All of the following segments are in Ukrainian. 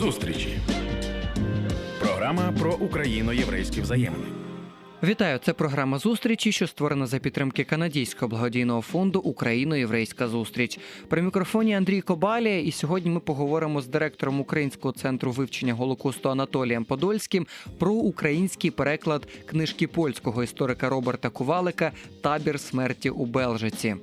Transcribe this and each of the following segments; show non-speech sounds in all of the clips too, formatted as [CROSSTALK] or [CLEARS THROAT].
Зустрічі. Програма про україно-єврейські взаємини. Вітаю, це програма зустрічі, що створена за підтримки канадського благодійного фонду Україно-Єврейська зустріч. При мікрофоні Андрій Кобалія, і сьогодні ми поговоримо з директором Українського центру вивчення Голокосту Анатолієм Подольським про український переклад книжки польського історика Роберта Кувалика Табір смерті у Белжиці.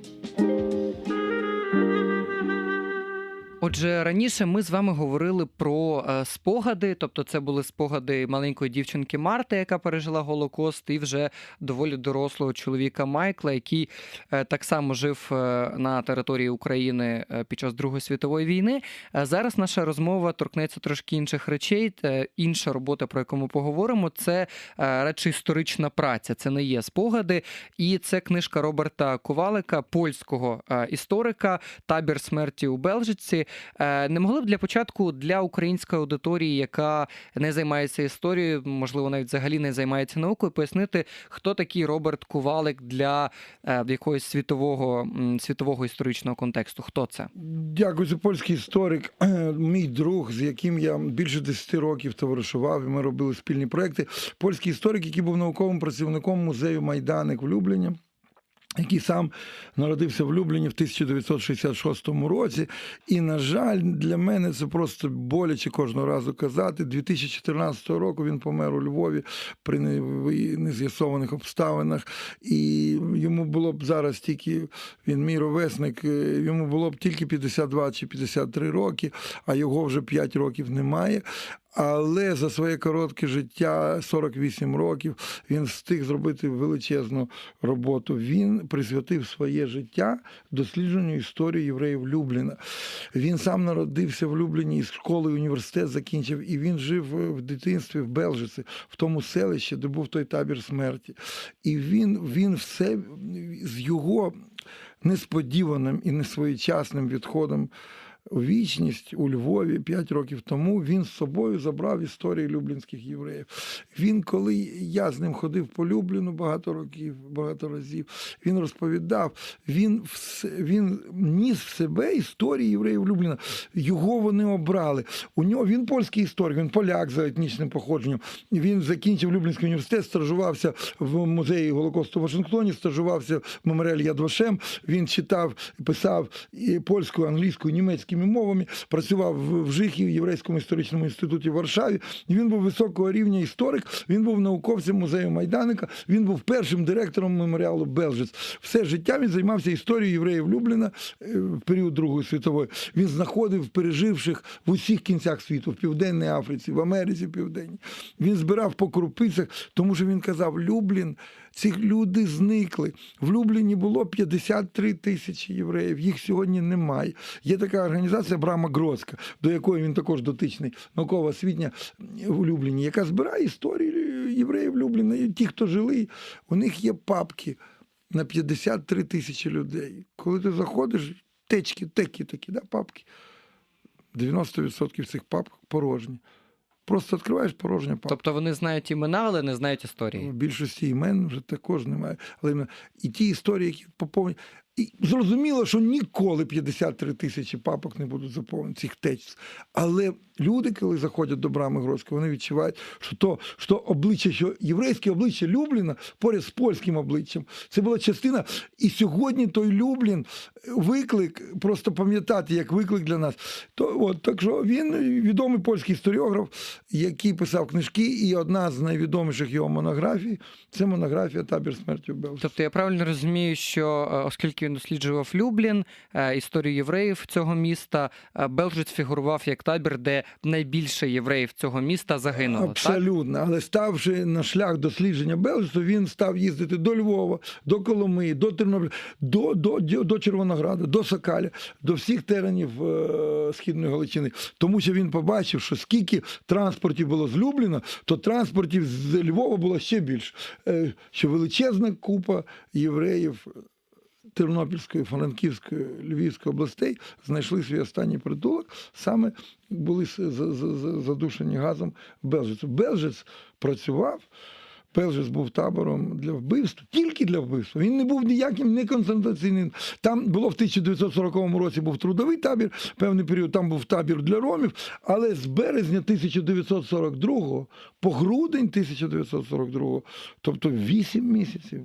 Отже, раніше ми з вами говорили про е, спогади, тобто це були спогади маленької дівчинки Марти, яка пережила Голокост, і вже доволі дорослого чоловіка Майкла, який е, так само жив е, на території України під час Другої світової війни. Зараз наша розмова торкнеться трошки інших речей. Інша робота, про яку ми поговоримо, це радше історична праця. Це не є спогади, і це книжка Роберта Ковалика, польського історика, табір смерті у Белжиці. Е, Не могли б для початку для української аудиторії, яка не займається історією, можливо, навіть взагалі не займається наукою, пояснити, хто такий Роберт Кувалик для е, якогось світового світового історичного контексту? Хто це? Дякую, це польський історик, [CLEARS THROAT] мій друг, з яким я більше 10 років товаришував, і ми робили спільні проекти. Польський історик, який був науковим працівником музею Майданик в Любліні. Який сам народився в Любліні в 1966 році. І, на жаль, для мене це просто боляче кожного разу казати. 2014 року він помер у Львові при нез'ясованих обставинах. І йому було б зараз тільки він мій ровесник, е, йому було б тільки 52 чи 53 роки, а його вже 5 років немає. Але за своє коротке життя, 48 років, він встиг зробити величезну роботу. Він присвятив своє життя дослідженню історії євреїв Любліна. Він сам народився в Любліні, із школи університет закінчив, і він жив в дитинстві в Белжиці, в тому селищі, де був той табір смерті. І він, він все з його несподіваним і несвоєчасним відходом вічність у Львові 5 років тому він з собою забрав історії люблінських євреїв. Він, коли я з ним ходив по Любліну багато років, багато разів, він розповідав, він, він ніс в себе історії євреїв Любліна. Його вони обрали. У нього він польський історик, він поляк за етнічним походженням. Він закінчив Люблінський університет, стажувався в музеї Голокосту в Вашингтоні, стажувався в меморіалі Яд Вашем. Він читав, писав польською, англійською, німецькими мовами, працював в в ЖИХі, в Єврейському історичному інституті в Варшаві. Він був високого рівня історик, він був науковцем музею Майданика, він був першим директором меморіалу Белжиц. Все життя він займався історією євреїв Любліна е, в період Другої світової. Він знаходив переживших в усіх кінцях світу, в Південній Африці, в Америці Південній. Він збирав по крупицях, тому що він казав: Люблін, ці люди зникли. В Любліні було 53 тисячі євреїв, їх сьогодні немає. Є така організація Брама Гроцька, до якої він також дотичний, наукова освітня в Любліні, яка збирає історії євреїв Любліна. І ті, хто жили, у них є папки на 53 тисячі людей. Коли ти заходиш, течки, текі такі, да, папки. 90% цих папок порожні. Просто відкриваєш порожня папка. Тобто вони знають імена, але не знають історії. В більшості імен вже також немає. Але і ті історії, які поповнені. І зрозуміло, що ніколи 53 тисячі папок не будуть заповнені цих текстів. Але люди, коли заходять до брами Гроцької, вони відчувають, що то що обличчя, що єврейське обличчя Любліна поряд з польським обличчям, це була частина. І сьогодні той Люблін виклик, просто пам'ятати, як виклик для нас. То от так що він відомий польський історіограф, який писав книжки, і одна з найвідоміших його монографій це монографія Табір смерті в Тобто я правильно розумію, що е, оскільки він досліджував Люблін, е, історію євреїв цього міста, е, Белжиць фігурував як табір, де найбільше євреїв цього міста загинуло. Так? Абсолютно, але ставши на шлях дослідження Белжицу, він став їздити до Львова, до Коломиї, до Тернополя, до, до, до Червонограда, до Сокаля, до всіх теренів е, Східної Галичини. Тому що він побачив, що скільки транспортів було злюблено, то транспортів з Львова було ще більше. Е, що величезна купа євреїв. Тернопільської, Франківської, Львівської областей знайшли свій останній притулок, саме були задушені газом Белжицю. Белжиць працював Белжес був табором для вбивств, тільки для вбивства. Він не був ніяким не концентраційним. Там було в 1940 році був трудовий табір, певний період там був табір для ромів, але з березня 1942 по грудень 1942, тобто 8 місяців,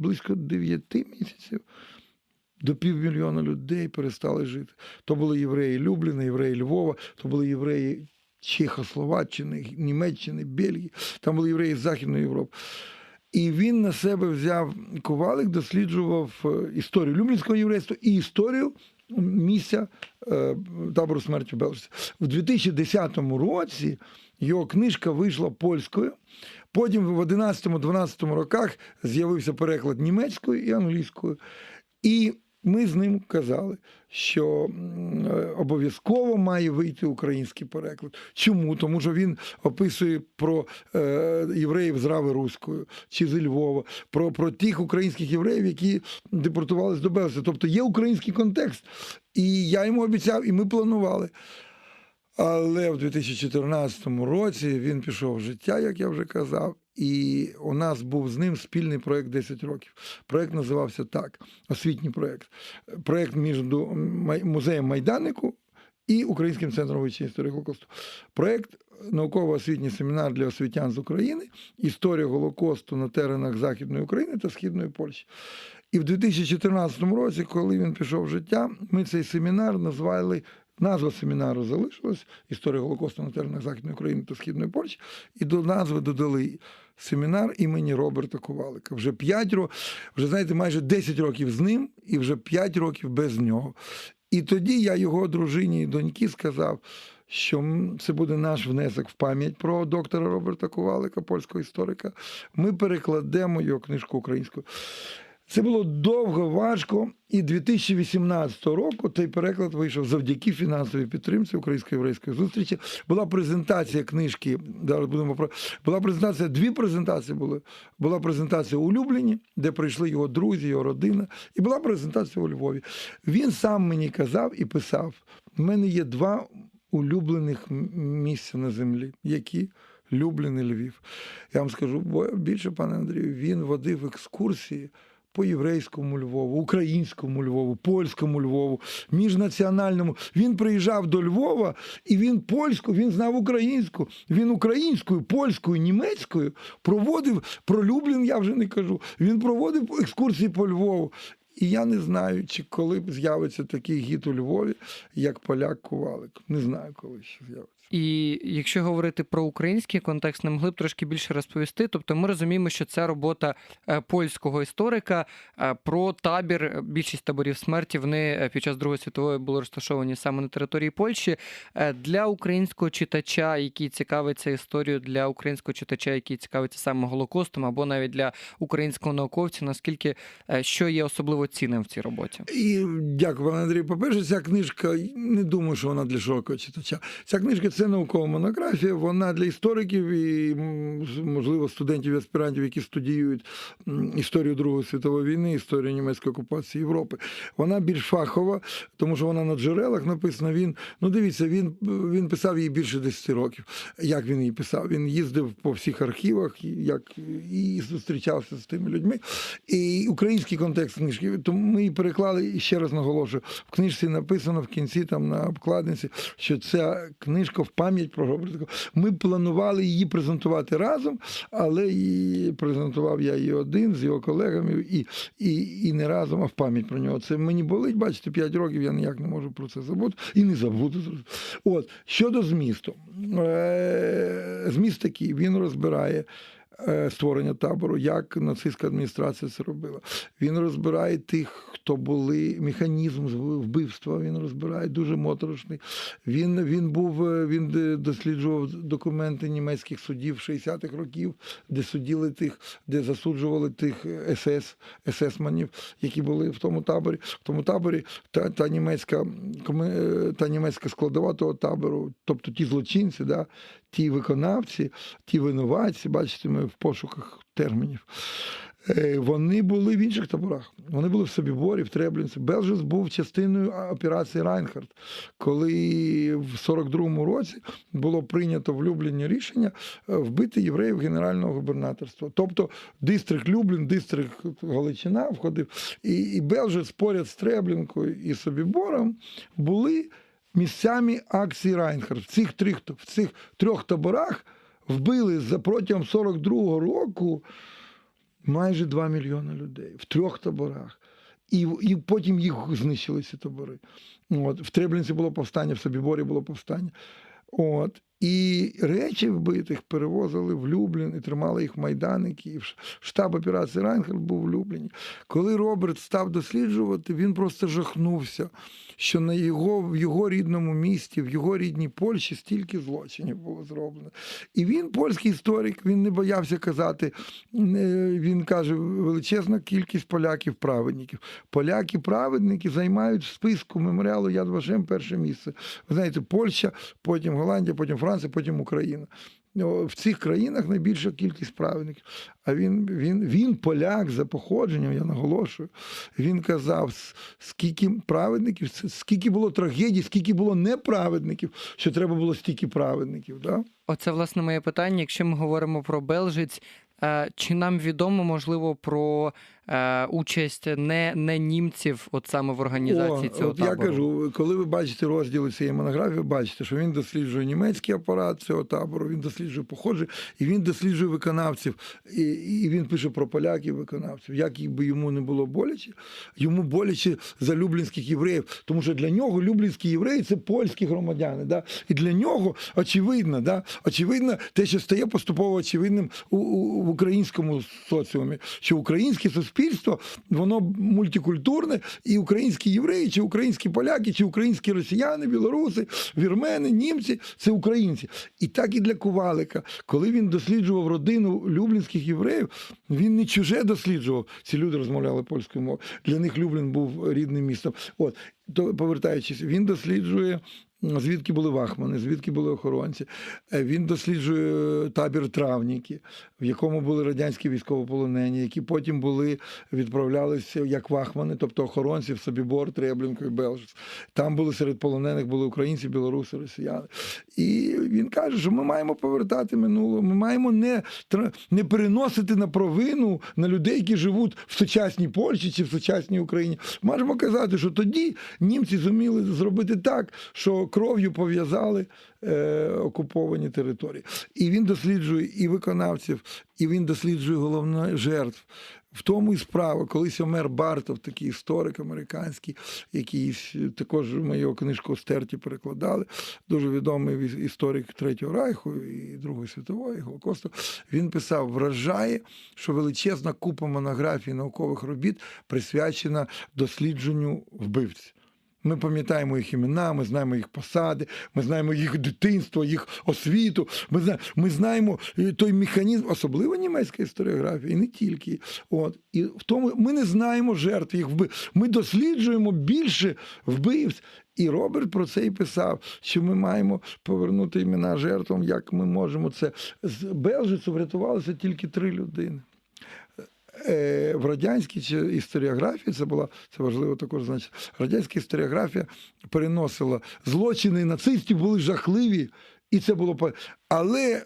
близько 9 місяців. До півмільйона людей перестали жити. То були євреї Любліна, євреї Львова, то були євреї Чехословаччини, Німеччини, Бельгії, там були євреї з Західної Європи. І він на себе взяв ковалик, досліджував е, історію люблінського єврейства і історію місця е, табору смерті в Белжиці. В 2010 році його книжка вийшла польською. Потім в 11-12 роках з'явився переклад німецькою і англійською. І ми з ним казали, що е, обов'язково має вийти український переклад. Чому? Тому що він описує про е, євреїв з Рави Руською чи зі Львова, про, про тих українських євреїв, які депортувалися до Белсі. Тобто є український контекст. І я йому обіцяв, і ми планували. Але в 2014 році він пішов в життя, як я вже казав, і у нас був з ним спільний проект 10 років. Проект називався так: освітній проект. Проект між музеєм Майданику і Українським центром вивчення історії Голокосту. Проект науково-освітній семінар для освітян з України, історія Голокосту на теренах Західної України та Східної Польщі. І в 2014 році, коли він пішов в життя, ми цей семінар назвали. Назва семінару залишилась Історія Голокосту на теренах Західної України та Східної Польщі. І до назви додали семінар імені Роберта Ковалика. Вже 5 років, вже знаєте, майже 10 років з ним і вже 5 років без нього. І тоді я його дружині і доньки сказав, що це буде наш внесок в пам'ять про доктора Роберта Ковалика, польського історика. Ми перекладемо його книжку українською. Це було довго, важко, і 2018 року цей переклад вийшов завдяки фінансовій підтримці українсько-єврейської зустрічі. Була презентація книжки. Зараз будемо про була презентація. Дві презентації були. Була презентація у Любліні, де прийшли його друзі, його родина, і була презентація у Львові. Він сам мені казав і писав: у мене є два улюблених місця на землі, які Люблін і Львів. Я вам скажу більше, пане Андрію, він водив екскурсії по єврейському Львову, українському Львову, польському Львову, міжнаціональному. Він приїжджав до Львова і він польську, він знав українську. Він українською, польською, німецькою проводив про Люблін, я вже не кажу. Він проводив екскурсії по Львову. І я не знаю, чи коли б з'явиться такий гід у Львові, як поляк Ковалик. Не знаю, коли ще з'явиться. І якщо говорити про український контекст, не могли б трошки більше розповісти. Тобто, ми розуміємо, що це робота е, польського історика е, про табір. Більшість таборів смерті вони е, під час Другої світової були розташовані саме на території Польщі. Е, Для українського читача, який цікавиться історією, для українського читача, який цікавиться саме Голокостом, або навіть для українського науковця, наскільки е, що є особливо цінним в цій роботі. І дякую, пане Андрію. По-перше, ця книжка, не думаю, що вона для широкого читача. Ця книжка це наукова монографія, вона для істориків і, можливо, студентів і аспірантів, які студіюють історію Другої світової війни, історію німецької окупації Європи. Вона більш фахова, тому що вона на джерелах написана. Він, ну дивіться, він, він писав її більше 10 років. Як він її писав? Він їздив по всіх архівах, як і зустрічався з тими людьми. І український контекст книжки, тому ми її переклали і ще раз наголошую. В книжці написано в кінці, там на обкладинці, що ця книжка в пам'ять про Роберта. Ми планували її презентувати разом, але і презентував я її один з його колегами і, і, і не разом, а в пам'ять про нього. Це мені болить, бачите, 5 років я ніяк не можу про це забути і не забуду. От щодо змісту, Е, зміст такий, він розбирає. Е, Створення табору, як нацистська адміністрація це робила. Він розбирає тих, хто були механізм вбивства. Він розбирає дуже моторошний. Він, він був е, він досліджував документи німецьких судів 60-х років, де судили тих, де засуджували тих СС, СС-манів, які були в тому таборі. В тому таборі та, та німецька е, та німецька складова того табору, тобто ті злочинці, да, ті виконавці, ті винуватці, бачите, ми в пошуках термінів. Е, Вони були в інших таборах. Вони були в Собіборі, в Треблінці. Белжес був частиною операції Райнхард, коли в 42-му році було прийнято в Любліні рішення е, вбити євреїв генерального губернаторства. Тобто дистрикт Люблін, дистрикт Галичина входив. І, і Белжес поряд з Треблінкою і Собібором були місцями акції Райнхард. В цих трьох, в цих трьох таборах вбили за протягом 42-го року майже 2 мільйони людей в трьох таборах. І, і потім їх знищили ці табори. От, в Треблінці було повстання, в Собіборі було повстання. От. І речі вбитих перевозили в Люблін і тримали їх в Майданики. І штаб операції Райнхард був в Любліні. Коли Роберт став досліджувати, він просто жахнувся, що на його, в його рідному місті, в його рідній Польщі стільки злочинів було зроблено. І він, польський історик, він не боявся казати. е, Він каже: величезна кількість поляків праведників. Поляки праведники займають в списку меморіалу Яд Вашем перше місце. Ви знаєте, Польща, потім Голландія, потім Франція, потім Україна. В цих країнах найбільша кількість праведників. А він, він, він поляк за походженням, я наголошую. Він казав, скільки праведників, скільки було трагедій, скільки було неправедників, що треба було стільки праведників. Да? Оце власне моє питання. Якщо ми говоримо про Белжиць, е, чи нам відомо можливо про е, участь не, не німців, от саме в організації О, цього от табору? Я кажу, коли ви бачите розділи цієї монографії, бачите, що він досліджує німецький апарат цього табору, він досліджує походження, і він досліджує виконавців. І, і він пише про поляків виконавців. Як би йому не було боляче, йому боляче за люблінських євреїв, тому що для нього люблінські євреї це польські громадяни. Да? І для нього очевидно, да? очевидно, те, що стає поступово очевидним у, у, в українському соціумі, що українське суспільство воно мультикультурне, і українські євреї, чи українські поляки, чи українські росіяни, білоруси, вірмени, німці це українці. І так і для Ковалика, коли він досліджував родину люблінських євреїв, він не чуже досліджував. Ці люди розмовляли польською мовою. Для них Люблін був рідним містом. От то повертаючись, він досліджує. Звідки були вахмани, звідки були охоронці. Е, Він досліджує табір травніки, в якому були радянські військовополонені, які потім були відправлялися як вахмани, тобто охоронці в Собібор, Треблінко і Белжиц. Там були серед полонених були українці, білоруси, росіяни. І він каже, що ми маємо повертати минуле, ми маємо не, не переносити на провину на людей, які живуть в сучасній Польщі чи в сучасній Україні. Можемо казати, що тоді німці зуміли зробити так, що кров'ю пов'язали е, окуповані території. І він досліджує і виконавців, і він досліджує головне жертв. В тому і справа, колись Омер Бартов, такий історик американський, який також ми його книжку стерті перекладали, дуже відомий ві- історик Третього Райху і Другої світової, Голокосту. Він писав: вражає, що величезна купа монографій наукових робіт присвячена дослідженню вбивців. Ми пам'ятаємо їх імена, ми знаємо їх посади, ми знаємо їх дитинство, їх освіту. Ми знаємо, ми знаємо е, той механізм, особливо німецька історіографія, і не тільки. От і в тому ми не знаємо жертв їх вбив. Ми досліджуємо більше вбивць. І Роберт про це і писав, що ми маємо повернути імена жертвам, як ми можемо це. З Белжицю врятувалося тільки три людини. Е, в радянській історіографії це була це важливо також значити. Радянська історіографія переносила злочини нацистів були жахливі, і це було але.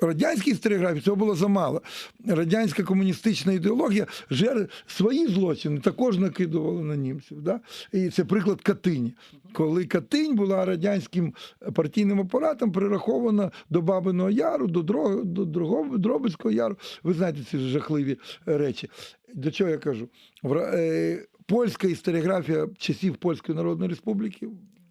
Радянській історіографії цього було замало. Радянська комуністична ідеологія жер... свої злочини також накидувала на німців. Да? І це приклад Катині. Коли Катинь була радянським партійним апаратом, прирахована до Бабиного Яру, до, Дрог... до Дрого- Дробицького Яру. Ви знаєте ці жахливі речі. До чого я кажу? Е, Польська історіографія часів Польської Народної Республіки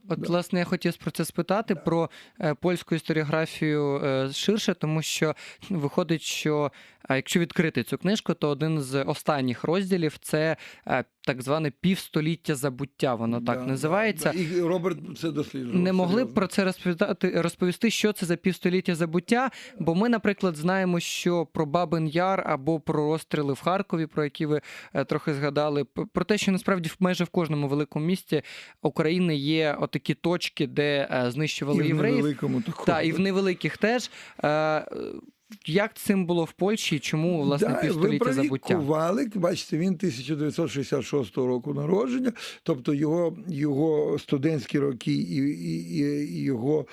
От, Да. власне, я хотів про це спитати про е, польську історіографію е, ширше, тому що виходить, що якщо відкрити цю книжку, то один з останніх розділів це е, так зване півстоліття забуття. Воно так Да, називається. да, І Роберт це досліджував. Не могли б про це розповідати, розповісти, що це за півстоліття забуття. Бо ми, наприклад, знаємо, що про Бабин Яр або про розстріли в Харкові, про які ви е, трохи згадали, про те, що насправді майже в кожному великому місті України є отакі точки, де е, і знищували в євреїв. невеликому такому. Та, і в невеликих теж. Як цим було в Польщі? Чому власне Да, півстоліття забуття? Ковалик, бачите, він 1966 року народження, тобто його, його студентські роки і, і, і його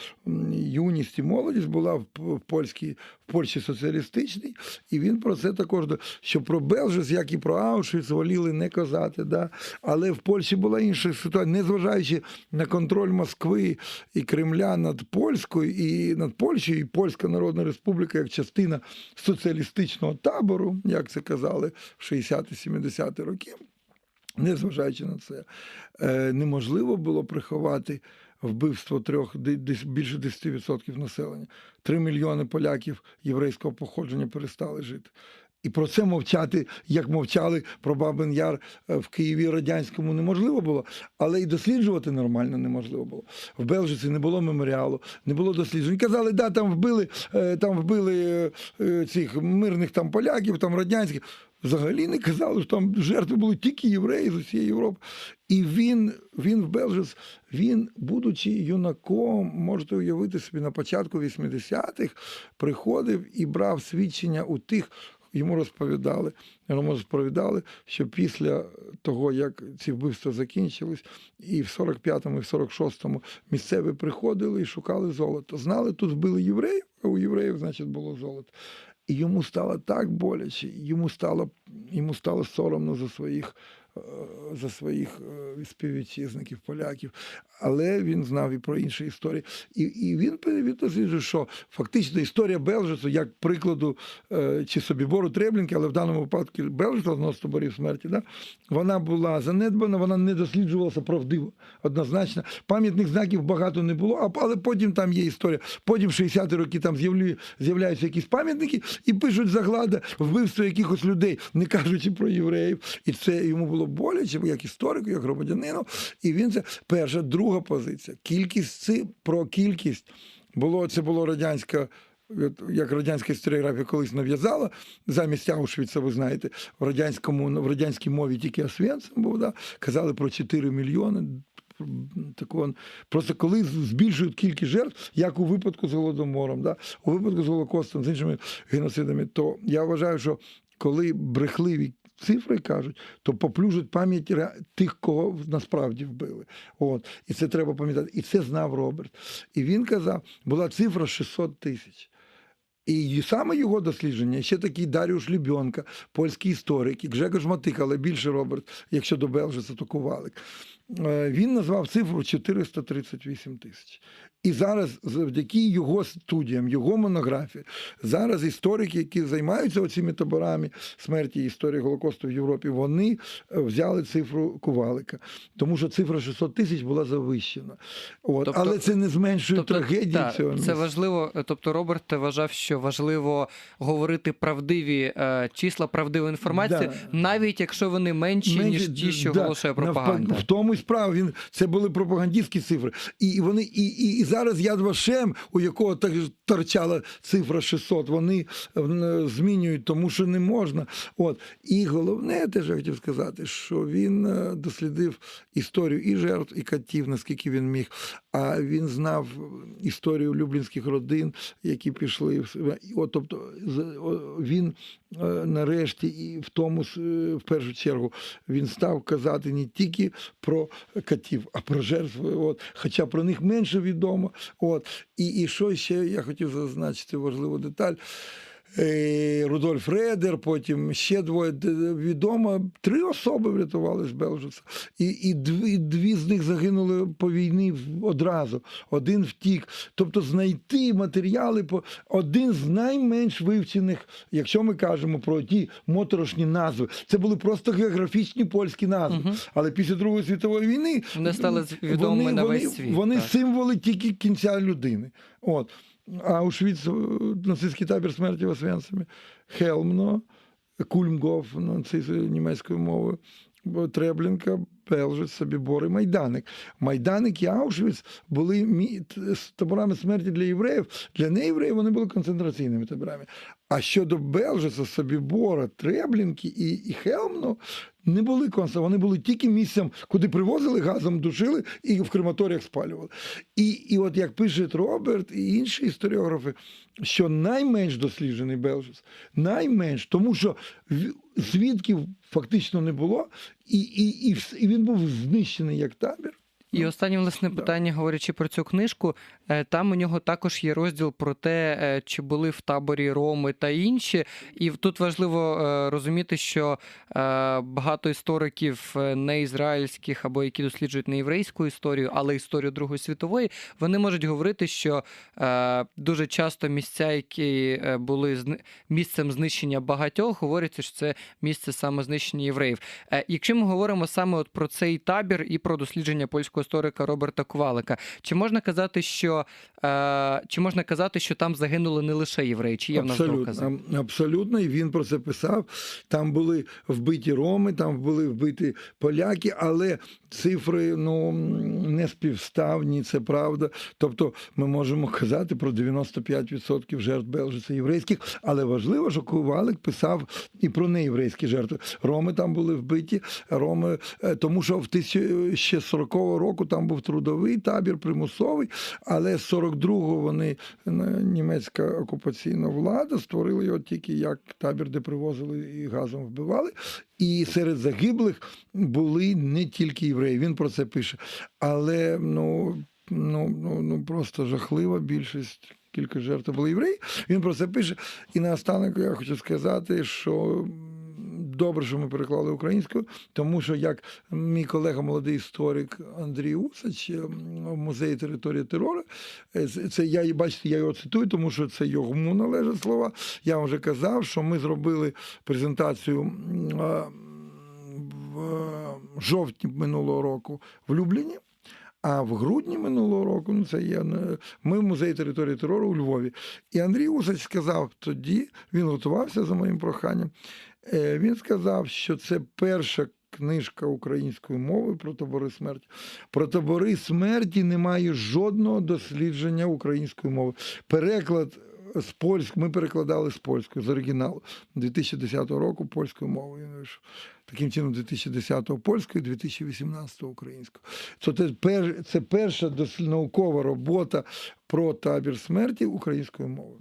юність і молодість була в, в польській в Польщі соціалістичній, і він про це також що про Белжес, як і про Аушвіц, воліли не казати. Да? Але в Польщі була інша ситуація, незважаючи на контроль Москви і Кремля над Польською і над Польщею, і Польська Народна Республіка як частина соціалістичного табору, як це казали в 60-70-ті роки. Незважаючи на це, е, неможливо було приховати вбивство трьох десь більше 10% населення. Три мільйони поляків єврейського походження перестали жити. І про це мовчати, як мовчали про Бабин Яр е, в Києві радянському, неможливо було, але і досліджувати нормально неможливо було. В Белжиці не було меморіалу, не було досліджень. Казали, да, там вбили, е, там вбили е, цих мирних там поляків, там радянських. Взагалі не казали, що там жертви були тільки євреї з усієї Європи. І він, він в Белжис, він, будучи юнаком, можете уявити собі, на початку 80-х приходив і брав свідчення у тих, йому розповідали, йому розповідали, що після того, як ці вбивства закінчились, і в 45-му, і в 46-му місцеві приходили і шукали золото. Знали, тут вбили євреїв, а у євреїв, значить, було золото. І йому стало так боляче, йому стало, йому стало соромно за своїх, е, за своїх е, співвітчизників, поляків. Але він знав і про інші історії. І, і він він що фактично історія Белжесу, як прикладу е, чи собібору Треблінки, але в даному випадку Белжеса, з таборів смерті, да, вона була занедбана, вона не досліджувалася правдиво, однозначно. Пам'ятних знаків багато не було, але потім там є історія. Потім в 60-ті роки там з'являються якісь пам'ятники і пишуть заглада вбивство якихось людей, не кажучи про євреїв. І це йому було боляче, як історику, як громадянину. І він це перша, друга позиція. Кількість ци про кількість було це було радянська. Як радянська історіографія колись нав'язала замість Аушвіца, ви знаєте, в радянському в радянській мові тільки Освенцим був, да, казали про 4 мільйони. Так он, просто коли збільшують кількість жертв, як у випадку з голодомором, да, у випадку з Голокостом, з іншими геноцидами, то я вважаю, що коли брехливі цифри кажуть, то поплюжуть пам'ять тих, кого насправді вбили. От. І це треба пам'ятати. І це знав Роберт. І він казав, була цифра 600 тисяч. І саме його дослідження, ще такий Даріуш Любьонка, польський історик, і Гжегош Матика, але більше Роберт, якщо до Белжиса, то Ковалик. Е, Він назвав цифру 438 тисяч. І зараз, завдяки його студіям, його монографії, зараз історики, які займаються оціми таборами смерті історії Голокосту в Європі, вони е, взяли цифру Ковалика, тому що цифра 600 тисяч була завищена. От. Тобто- Але це не зменшує трагедії та, цього. це місця. важливо. Тобто, Роберт вважав, що важливо говорити правдиві е, числа, правдиву інформацію, Да. навіть якщо вони менші, ніж ті, що да, оголошує пропаганда. В тому і справа. Він це були пропагандистські цифри. І вони, і, і, і зараз Яд Вашем, у якого так торчала цифра 600, вони е, змінюють, тому що не можна. От і головне, теж я хотів сказати, що він е, дослідив історію і жертв, і катів, наскільки він міг. А він знав історію люблінських родин, які пішли в От, тобто, він е, нарешті, і в тому е, в першу чергу, він став казати не тільки про катів, а про жертв. От, хоча про них менше відомо. От. І, і що ще я хотів зазначити важливу деталь. Е, Рудольф Редер, потім ще двоє відомо. Три особи врятували з Белжуса. І, і дві, дві з них загинули по війні одразу. Один втік. Тобто знайти матеріали по один з найменш вивчених, якщо ми кажемо про ті моторошні назви. Це були просто географічні польські назви. Мгм. Але після Другої світової війни Вони стали відомими на весь світ, Вони так. символи тільки кінця людини. От. Аушвіц, е, нацистський табір смерті в Освенцимі, Хелмно, Кульмгоф, нацист німецькою мовою, Треблінка, Белжець, Собібор і Майданик. Майданик і Аушвіц були мі- таборами смерті для євреїв. Для неєвреїв вони були концентраційними таборами. А щодо Белжеца, Собібора, Треблінки і, і Хелмну, не були концентра, вони були тільки місцем, куди привозили газом, душили і в крематоріях спалювали. І, і от як пише Роберт і інші історіографи, що найменш досліджений Белжес, найменш, тому що в- свідків фактично не було, і, і, і, і він був знищений як табір. І останнє власне да. питання, говорячи про цю книжку, е, там у нього також є розділ про те, е, чи були в таборі роми та інші. І тут важливо е, розуміти, що багато істориків не ізраїльських або які досліджують не єврейську історію, але історію Другої світової, вони можуть говорити, що дуже часто місця, які були місцем знищення багатьох, говориться, що це місце саме знищення євреїв. Якщо ми говоримо саме от про цей табір і про дослідження польського історика Роберта Ковалика, чи можна казати, що е, чи можна казати, що там загинули не лише євреї? Чи є в нас докази? Абсолютно, абсолютно, і він про це писав. Там були вбиті роми, там були вбиті поляки, але цифри ну не співставні, це правда. Тобто ми можемо казати про 95% жертв Белжица єврейських, але важливо, що Ковалик писав і про неєврейські жертви. Роми там були вбиті, роми, е, тому що в 1040 року там був трудовий табір примусовий, але з 42-го вони е, німецька окупаційна влада створили його тільки як табір, де привозили і газом вбивали. І серед загиблих були не тільки євреї. Він про це пише. Але ну, ну, ну, ну просто жахлива більшість. Кілька жертв були євреї. Він про це пише. І наостанок я хочу сказати, що добре, що ми переклали українською, тому що як мій колега, молодий історик Андрій Усач е, в музеї території терору, е, це- я бачите, я його цитую, тому що це йому належать слова. Я вам вже казав, що ми зробили презентацію. в жовтні минулого року в Любліні. А в грудні минулого року, ну це є ми в музеї території терору у Львові. І Андрій Усач сказав тоді, він готувався за моїм проханням. Е, Він сказав, що це перша книжка української мови про табори смерті. Про табори смерті немає жодного дослідження української мови. Переклад з польської, ми перекладали з польської, з оригіналу 2010 року польською мовою. Таким чином, 2010 польською, 2018 українською. Це, це перша наукова робота про табір смерті українською мовою.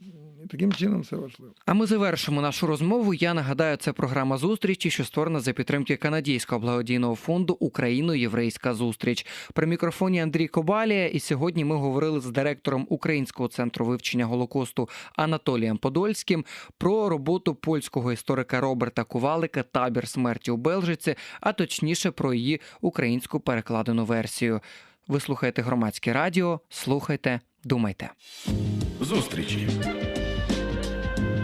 Таким чином це важливо. А ми завершимо нашу розмову. Я нагадаю, це програма зустрічі, що створена за підтримки канадського благодійного фонду Україно-Єврейська зустріч. При мікрофоні Андрій Кобалія. І сьогодні ми говорили з директором Українського центру вивчення Голокосту Анатолієм Подольським про роботу польського історика Роберта Ковалика Табір смерті у Белжиці, а точніше про її українську перекладену версію. Ви слухаєте громадське радіо, слухайте, думайте. Зустрічі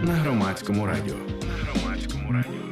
на громадському радіо. На громадському радіо.